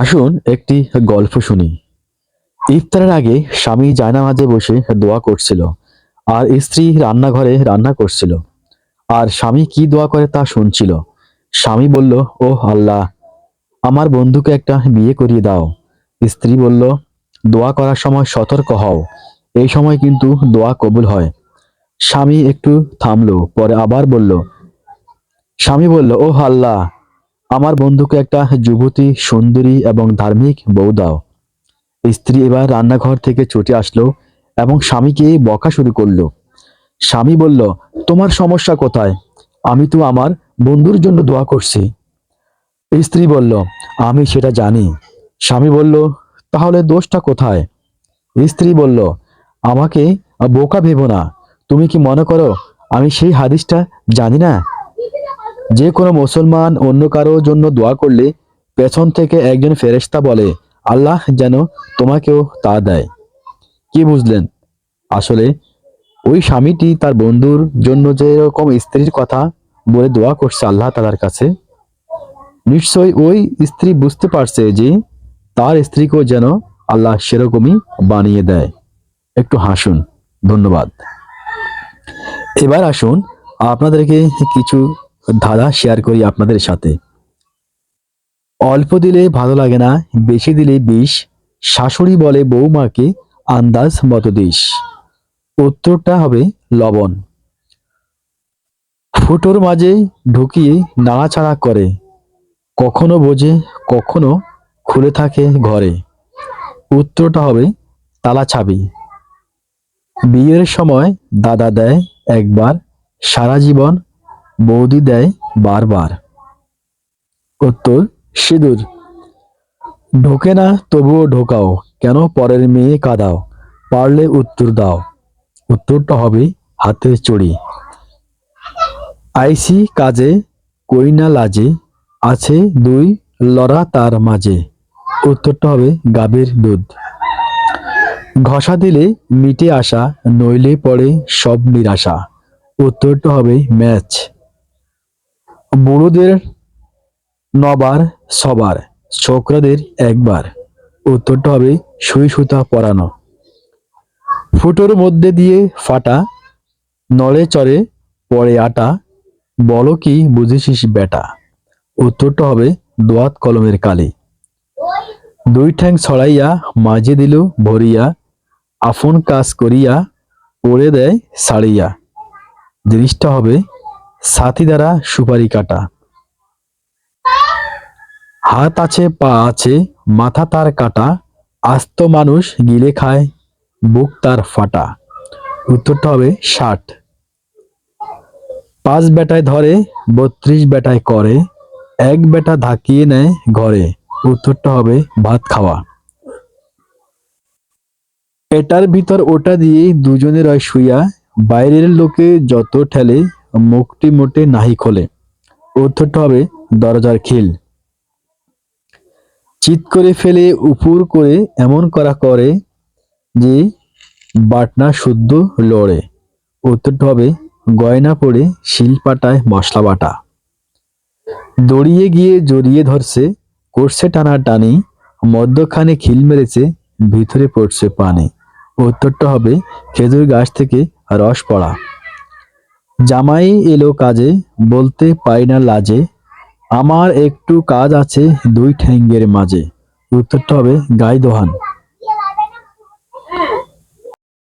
আসুন একটি গল্প শুনি। ইফতারের আগে স্বামী জায়নামাজে বসে দোয়া করছিল আর স্ত্রী রান্নাঘরে রান্না করছিল। আর স্বামী কি দোয়া করে তা শুনছিল। স্বামী বলল ও আল্লাহ, আমার বন্ধুকে একটা বিয়ে করিয়ে দাও। স্ত্রী বলল, দোয়া করার সময় সতর্ক হও, এই সময় কিন্তু দোয়া কবুল হয়। স্বামী একটু থামলো, পরে আবার বলল, স্বামী বলল ও আল্লাহ আমার বন্ধুকে একটা যুবতী, সুন্দরী এবং ধার্মিক বউ দাও। স্ত্রী এবার রান্নাঘর থেকে ছুটে আসলো এবং স্বামীকে বকা শুরু করল। স্বামী বলল, তোমার সমস্যা কোথায়? আমি তো আমার বন্ধুর জন্য দোয়া করছি। স্ত্রী বলল, আমি সেটা জানি। স্বামী বলল, তাহলে দোষটা কোথায়? স্ত্রী বলল, আমাকে বোকা ভেবো না। তুমি কি মনে করো আমি সেই হাদিসটা জানি না? যে কোনো মুসলমান অন্য কারও জন্য দোয়া করলে পেছন থেকে একজন ফেরেশতা বলে, আল্লাহ যেন তোমাকেও তা দেয়। কি বুঝলেন? আসলে ওই স্বামীটি তার বন্ধুর জন্য যে রকম স্ত্রীর কথা বলে দোয়া করছে আল্লাহ তালার কাছে, নিশ্চয়ই ওই স্ত্রী বুঝতে পারছে যে তার স্ত্রীকেও যেন আল্লাহ সেরকমই বানিয়ে দেয়। একটু হাসুন, ধন্যবাদ। এবার আসুন, আপনাদেরকে কিছু ধাঁধা শেয়ার করি আপনাদের সাথে। অল্প দিলে ভালো লাগে না, বেশি দিলে বিষ, শাশুড়ি বলে বৌমাকে আন্দাজ মতো দিস। উত্তরটা হবে লবণ। ফুটোর মাঝে ঢুকিয়ে নাড়াচাড়া করে। কখনো বোঝে, কখনো খুলে থাকে ঘরে। উত্তরটা হবে তালা চাবি। বিয়ের সময় দাদা দেয় একবার সারা জীবন বৌদি দেয় বারবার। উত্তর, সিঁদুর। ঢোকে না, তবুও ঢোকাও, কেন পরের মেয়ে কাদাও, পারলে উত্তর দাও। উত্তরটা হবে হাতের চড়ি। আইসি কাজে, কই না লাজে, আছে দুই লড়া তার মাঝে। উত্তরটা হবে গাভীর দুধ। ঘষা দিলে মিটে আসা, নইলে পড়ে সব নিরাশা। উত্তরটা হবে ম্যাচ। বুড়োদের নবার, সবার, ছোকরাদের একবার। উত্তরটা হবে সুই সুতা পরানো। ফুটোর মধ্যে দিয়ে ফাটা, নড়ে চড়ে পড়ে আটা, বলো কি বুঝেছিস বেটা উত্তরটা হবে দোয়াত কলমের কালি। দুই ঠ্যাং ছড়াইয়া মাঝে দিল ভরিয়া, আফন কাজ করিয়া পড়ে দেয় সারিয়া। জিনিসটা হবে সাথী দ্বারা সুপারি কাটা। হাত আছে, পা আছে, মাথা তার কাটা, আস্ত মানুষ গিলে খায়, বুক তার ফাটা। উত্তরটা হবে ষাট। পাঁচ বেটায় ধরে, বত্রিশ বেটায় করে, এক বেটা ধাকিয়ে নেয় ঘরে। উত্তরটা হবে ভাত খাওয়া। এটার ভিতর ওটা দিয়ে দুজনের হয় শুইয়া, বাইরের লোকে যত ঠেলে মুখটি মোটে নাহি খোলে। উত্তরটা হবে দরজার খিল। চিৎ করে ফেলে, উপুর করে এমন করা করে যে বাটনা শুদ্ধ লড়ে। উত্তরটা হবে গয়না পড়ে শিল পাটায় মশলা বাটা। দড়িয়ে গিয়ে জড়িয়ে ধরছে করছে টানা টানি, মধ্যখানে খিল মেরেছে, ভিতরে পড়ছে পানি। উত্তরটা হবে খেজুর গাছ থেকে রস পড়া। জামাই এলো কাজে, বলতে পাই না লাজে। আমার একটু কাজ আছে দুই ঠ্যাঙ্গের মাঝে। উত্তরটা হবে গাই দোহান।